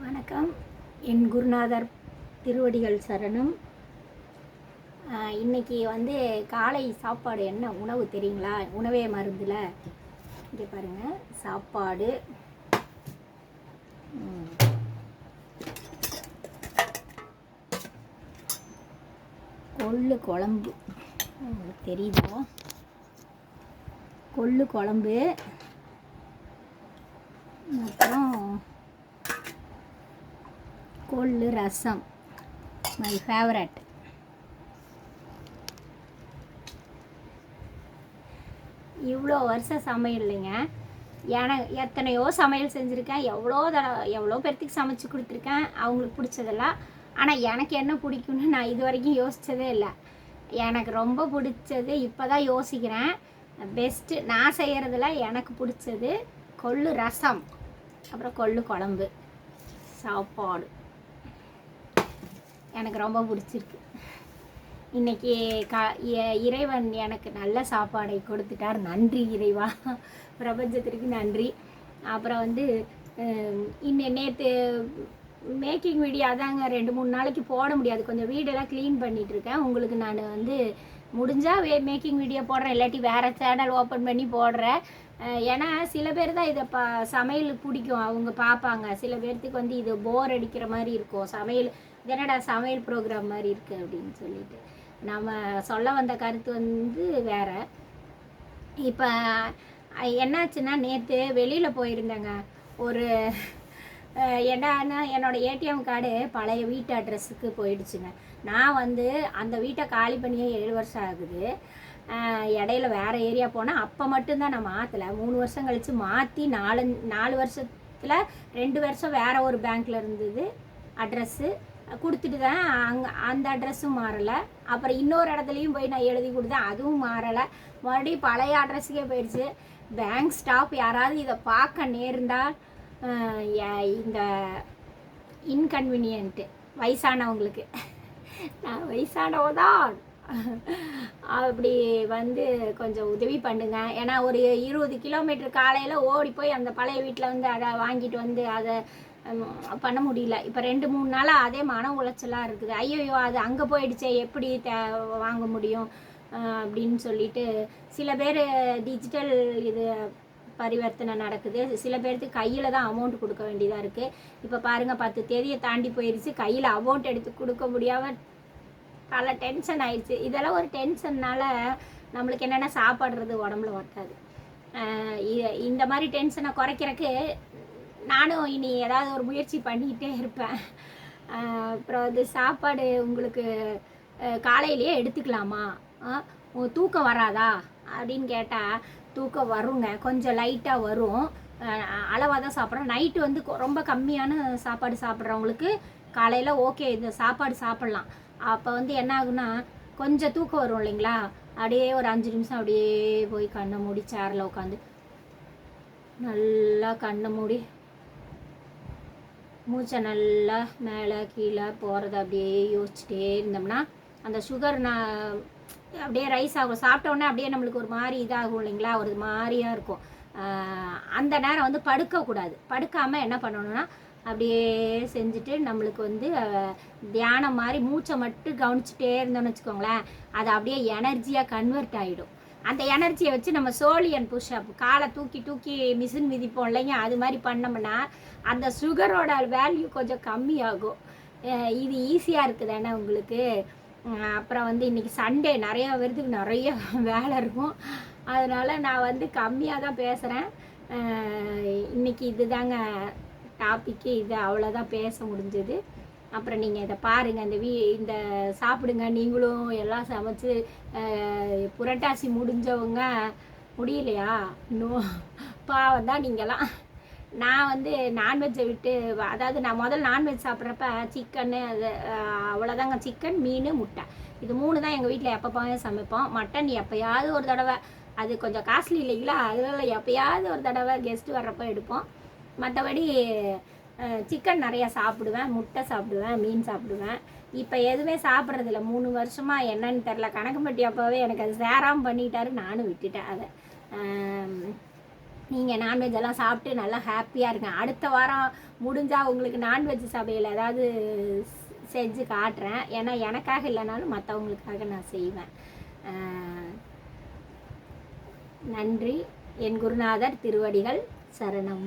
வணக்கம். என் குருநாதர் திருவடிகள் சரணம். இன்றைக்கி வந்து காலை சாப்பாடு என்ன? உணவு தெரியுங்களா? உணவே மருந்தில் இங்கே பாருங்கள் சாப்பாடு. கொள்ளு குழம்பு. உங்களுக்கு தெரியுதோ? கொள்ளு குழம்பு. அப்புறம் கொள்ளு ரசம். மை ஃபேவரட் இவ்வளோ வருஷம் சமையல் இல்லைங்க. எனக்கு எத்தனையோ சமையல் செஞ்சுருக்கேன். எவ்வளோ தடவை எவ்வளோ பேர்த்துக்கு சமைச்சு கொடுத்துருக்கேன். அவங்களுக்கு பிடிச்சதெல்லாம். ஆனால் எனக்கு என்ன பிடிக்கும்னு நான் இது வரைக்கும் யோசித்ததே இல்லை. எனக்கு ரொம்ப பிடிச்சது இப்போ தான் யோசிக்கிறேன். பெஸ்ட்டு நான் செய்கிறதுல எனக்கு பிடிச்சது கொள்ளு ரசம். அப்புறம் கொள்ளு குழம்பு. சாப்பாடு. எனக்கு ரொம்ப பிடிச்சிருக்கு. இன்னைக்கு கா இ- இறைவன் எனக்கு நல்ல சாப்பாடை கொடுத்துட்டார். நன்றி இறைவா. பிரபஞ்சத்திற்கு நன்றி. அப்புறம் வந்து இன்ன நேற்று மேக்கிங் வீடியோ அதாங்க ரெண்டு மூணு நாளைக்கு போட முடியாது. கொஞ்சம் வீடெல்லாம் க்ளீன் பண்ணிட்டு இருக்கேன் உங்களுக்கு நான் வந்து முடிஞ்சால் வே மேக்கிங் வீடியோ போடுறேன். இல்லாட்டி வேறு சேனல் ஓப்பன் பண்ணி போடுறேன். ஏன்னா சில பேர் தான் இதை பா சமையல் பிடிக்கும். அவங்க பார்ப்பாங்க. சில பேர்த்துக்கு வந்து இது போர் அடிக்கிற மாதிரி இருக்கும். சமையல் என்னடா சமையல் ப்ரோக்ராம் மாதிரி இருக்குது அப்படின்னு சொல்லிட்டு. நம்ம சொல்ல வந்த கருத்து வந்து வேற. இப்போ என்னாச்சுன்னா நேற்று வெளியில் போயிருந்தேங்க. ஒரு என்னன்னா என்னோட ஏடிஎம் கார்டு பழைய வீட்டு அட்ரஸுக்கு போயிடுச்சுங்க. நான் வந்து அந்த வீட்டை காலி பண்ணியே ஏழு வருஷம் ஆகுது. இடையில வேறு ஏரியா போனால் அப்போ மட்டும்தான் நான் மாற்றலை மூணு வருஷம் கழித்து மாற்றி நாலு நாலு வருஷத்தில் ரெண்டு வருஷம் வேற ஒரு பேங்க்கில் இருந்தது அட்ரஸ்ஸு கொடுத்துட்டு தான் அங்கே அந்த அட்ரஸும் மாறலை. அப்புறம் இன்னொரு இடத்துலையும் போய் நான் எழுதி கொடுத்தேன் அதுவும் மாறலை. மறுபடியும் பழைய அட்ரஸுக்கே போயிடுச்சு பேங்க் ஸ்டாஃப் யாராவது இதை பார்க்க நேர்ந்தால் இந்த இன்கன்வீனியன்ட்டு வயசானவங்களுக்கு. நான் வயசானவ தான் அப்படி வந்து கொஞ்சம் உதவி பண்ணுங்க. ஏன்னா ஒரு இருபது கிலோமீட்டர் காலையில் ஓடி போய் அந்த பழைய வீட்டில் வந்து அதை வாங்கிட்டு வந்து அதை பண்ண முடியல. இப்போ ரெண்டு மூணு நாளாக அதே மன உளைச்சலாக இருக்குது. ஐயோயோ அது அங்கே போயிடுச்சே எப்படி தே வாங்க முடியும்? அப்படின்னு சொல்லிட்டு சில பேர் டிஜிட்டல் இது பரிவர்த்தனை நடக்குது. சில பேர்த்துக்கு கையில் தான் அமௌண்ட் கொடுக்க வேண்டியதாக இருக்குது இப்போ பாருங்கள் பத்து தேதியை தாண்டி போயிடுச்சு கையில் அமௌண்ட் எடுத்து கொடுக்க முடியாமல் பல டென்ஷன் ஆயிடுச்சு இதெல்லாம் ஒரு டென்ஷன்னால் நம்மளுக்கு என்னென்ன சாப்பிட்றது உடம்புல ஒட்டாது. இந்த மாதிரி டென்ஷனை குறைக்கிறக்கு நானும் இனி ஏதாவது ஒரு முயற்சி பண்ணிக்கிட்டே இருப்பேன். அப்புறம் வந்து சாப்பாடு உங்களுக்கு காலையிலேயே எடுத்துக்கலாமா? ஆஹ் தூக்கம் வராதா? அப்படின்னு கேட்டால் தூக்கம் வருங்க. கொஞ்சம் லைட்டாக வரும். அளவாக தான் சாப்பிட்றோம். நைட்டு வந்து ரொம்ப கம்மியான சாப்பாடு சாப்பிட்றவங்களுக்கு காலையில் ஓகே இந்த சாப்பாடு சாப்பிட்லாம். அப்போ வந்து என்ன ஆகுனா கொஞ்சம் தூக்கம் வரும் இல்லைங்களா? அப்படியே ஒரு அஞ்சு நிமிஷம் அப்படியே போய் கண்ணை மூடி சேரில் உட்காந்து நல்லா கண்ணை மூடி மூச்சை நல்லா மேலே கீழே போகிறத அப்படியே யோசிச்சுட்டே இருந்தோம்னா அந்த சுகர் நான் அப்படியே ரைஸ் ஆகும். சாப்பிட்டோன்னே அப்படியே நம்மளுக்கு ஒரு மாதிரி இதாகும் இல்லைங்களா? ஒரு மாதிரியாக இருக்கும். அந்த நேரம் வந்து படுக்கக்கூடாது படுக்காமல் என்ன பண்ணணும்னா அப்படியே செஞ்சுட்டு நம்மளுக்கு வந்து தியானம் மாதிரி மூச்சை மட்டும் கவனிச்சுட்டே இருந்தோம்னு வச்சுக்கோங்களேன் அது அப்படியே எனர்ஜியாக கன்வெர்ட் ஆகிடும் அந்த எனர்ஜியை வச்சு நம்ம சோழியன் புஷ்அப் காலை தூக்கி தூக்கி மிஷின் மிதிப்போம் இல்லைங்க? அது மாதிரி பண்ணோம்னா அந்த சுகரோட வேல்யூ கொஞ்சம் கம்மியாகும். இது ஈஸியாக இருக்குதானே உங்களுக்கு? அப்புறம் வந்து இன்றைக்கி சண்டே நிறையா வருது நிறைய வேலை இருக்கும். அதனால் நான் வந்து கம்மியாக தான் பேசுகிறேன் இன்னைக்கு இதுதாங்க டாப்பிக்கு இது அவ்வளோதான் பேச முடிஞ்சது. அப்புறம் நீங்கள் இதை பாருங்கள் இந்த வீ இந்த சாப்பிடுங்க நீங்களும் எல்லாம் சமைச்சு புரட்டாசி முடிஞ்சவங்க முடியலையா? இன்னும் பாவம் தான் நீங்களாம் நான் வந்து நான்வெஜ்ஜை விட்டு அதாவது நான் முதல்ல நான்வெஜ் சாப்பிட்றப்ப சிக்கனு அது அவ்வளோதாங்க சிக்கன் மீன் முட்டை. இது மூணு தான் எங்கள் வீட்டில் எப்பப்போவே சமைப்போம். மட்டன் எப்போயாவது ஒரு தடவை. அது கொஞ்சம் காஸ்ட்லி இல்லைங்களா? அதனால எப்போயாவது ஒரு தடவை கெஸ்ட் வர்றப்போ எடுப்போம். மற்றபடி சிக்கன் நிறையா சாப்பிடுவேன் முட்டை சாப்பிடுவேன் மீன் சாப்பிடுவேன். இப்போ எதுவுமே சாப்பிட்றதில்ல. மூணு வருஷமாக என்னன்னு தெரில கணக்குப்பட்டி அப்போவே எனக்கு அது சேராமல் பண்ணிட்டாரு. நானும் விட்டுட்டேன் அதை. நீங்கள் நான்வெஜ் எல்லாம் சாப்பிட்டு நல்லா ஹாப்பியாக இருங்க. அடுத்த வாரம் முடிஞ்சால் உங்களுக்கு நான்வெஜ் சபையில் ஏதாவது செஞ்சு காட்டுறேன். ஏன்னா எனக்காக இல்லைனாலும் மற்றவங்களுக்காக நான் செய்வேன். நன்றி. என் குருநாதர் திருவடிகள் சரணம்.